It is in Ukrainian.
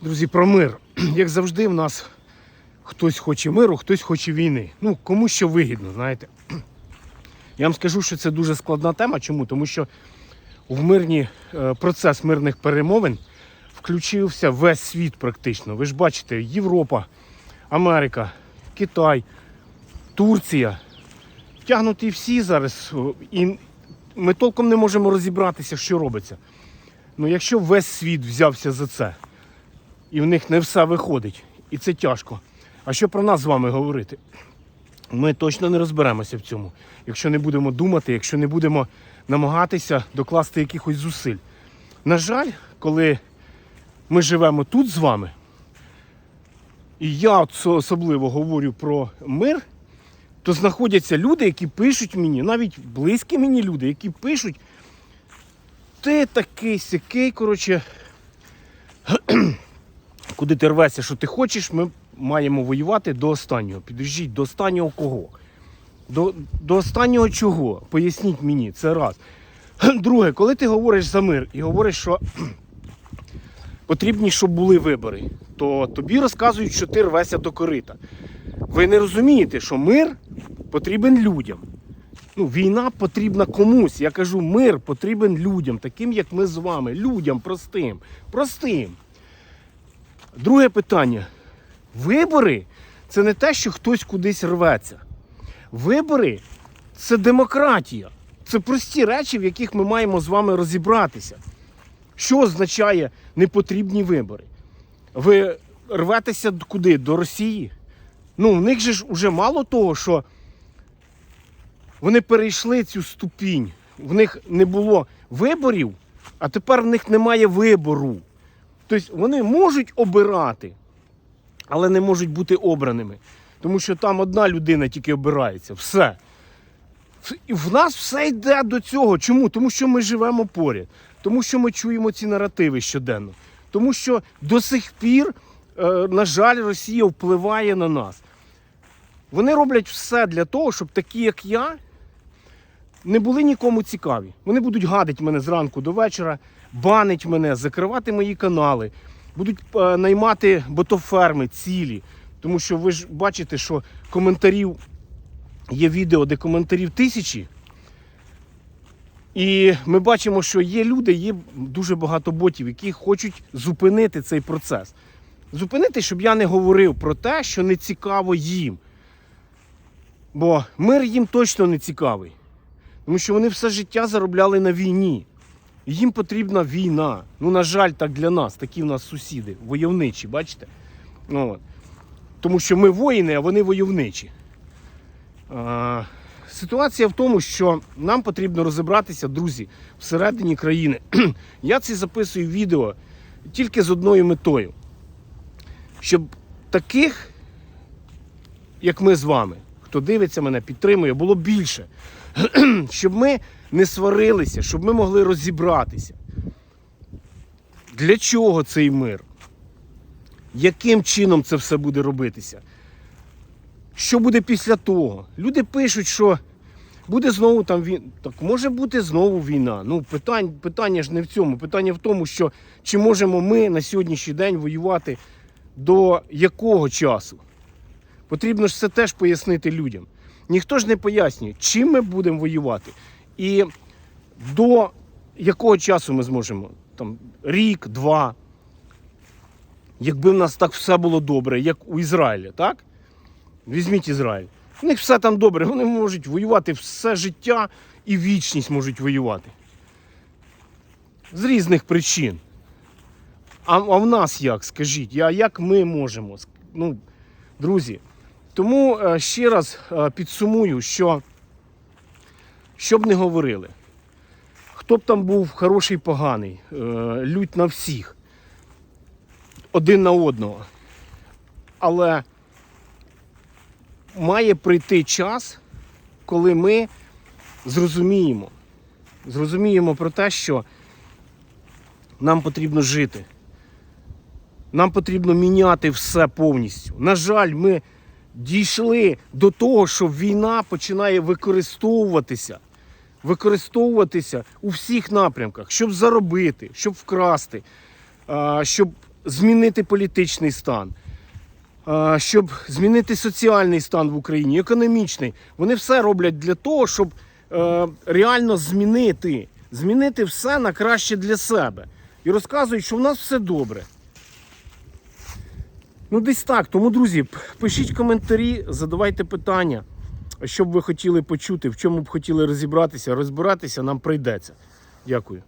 Друзі, про мир. Як завжди, в нас хтось хоче миру, хтось хоче війни. Ну, кому що вигідно, знаєте. Я вам скажу, що це дуже складна тема. Чому? Тому що в мирні е, процес мирних перемовин включився весь світ практично. Ви ж бачите, Європа, Америка, Китай, Турція. Тягнуті всі зараз. І ми толком не можемо розібратися, що робиться. Ну, якщо весь світ взявся за це, і в них не все виходить, і це тяжко. А що про нас з вами говорити? Ми точно не розберемося в цьому, якщо не будемо думати, якщо не будемо намагатися докласти якихось зусиль. На жаль, коли ми живемо тут з вами, і я особливо говорю про мир, то знаходяться люди, які пишуть мені, навіть близькі мені люди, які пишуть, ти такий сякий, коротше, куди ти рвешся, що ти хочеш, ми маємо воювати до останнього. Підождіть, до останнього кого? До, до останнього чого? Поясніть мені, це раз. Друге, коли ти говориш за мир і говориш, що потрібні, щоб були вибори, то тобі розказують, що ти рвешся до корита. Ви не розумієте, що мир потрібен людям. Ну, війна потрібна комусь. Я кажу, мир потрібен людям, таким як ми з вами, людям простим. Простим. Друге питання. Вибори це не те, що хтось кудись рветься. Вибори це демократія. Це прості речі, в яких ми маємо з вами розібратися. Що означає непотрібні вибори? Ви рветеся куди? До Росії? Ну, в них же ж уже мало того, що вони перейшли цю ступінь. В них не було виборів, а тепер в них немає вибору. Тобто вони можуть обирати, але не можуть бути обраними. Тому що там одна людина тільки обирається. Все. І в нас все йде до цього. Чому? Тому що ми живемо поряд, тому що ми чуємо ці наративи щоденно. Тому що до сих пір, е, на жаль, Росія впливає на нас. Вони роблять все для того, щоб такі, як я, не були нікому цікаві. Вони будуть гадити мене зранку до вечора, банить мене, закривати мої канали, будуть е, наймати ботоферми цілі. Тому що ви ж бачите, що коментарів є відео, де коментарів тисячі. І ми бачимо, що є люди, є дуже багато ботів, які хочуть зупинити цей процес. Зупинити, щоб я не говорив про те, що не цікаво їм. Бо мир їм точно не цікавий. Тому що вони все життя заробляли на війні. Їм потрібна війна. Ну, на жаль, так для нас. Такі в нас сусіди, войовничі, бачите? Ну, от. Тому що ми воїни, а вони войовничі. А, ситуація в тому, що нам потрібно розібратися, друзі, всередині країни. Я це записую відео тільки з одною метою. Щоб таких, як ми з вами, хто дивиться мене, підтримує, було більше. Щоб ми не сварилися, щоб ми могли розібратися. Для чого цей мир? Яким чином це все буде робитися? Що буде після того? Люди пишуть, що буде знову там війна. Так може бути знову війна. Ну, питань, питання ж не в цьому. Питання в тому, що чи можемо ми на сьогоднішній день воювати до якого часу? Потрібно ж це теж пояснити людям. Ніхто ж не пояснює, чим ми будемо воювати. І до якого часу ми зможемо? Там, рік, два. Якби в нас так все було добре, як у Ізраїля, так? Візьміть Ізраїль. У них все там добре, вони можуть воювати все життя і вічність можуть воювати. З різних причин. А, а в нас як, скажіть? А як ми можемо? Ну, друзі, тому е, ще раз е, підсумую, що що б не говорили, хто б там був хороший, поганий, е, лють на всіх, один на одного. Але має прийти час, коли ми зрозуміємо, зрозуміємо про те, що нам потрібно жити. Нам потрібно міняти все повністю. На жаль, ми дійшли до того, що війна починає використовуватися. Використовуватися у всіх напрямках, щоб заробити, щоб вкрасти, щоб змінити політичний стан, щоб змінити соціальний стан в Україні, економічний. Вони все роблять для того, щоб е, реально змінити, змінити все на краще для себе. І розказують, що в нас все добре. Ну, десь так. Тому, друзі, пишіть коментарі, задавайте питання, що б ви хотіли почути, в чому б хотіли розібратися. Розбиратися нам прийдеться. Дякую.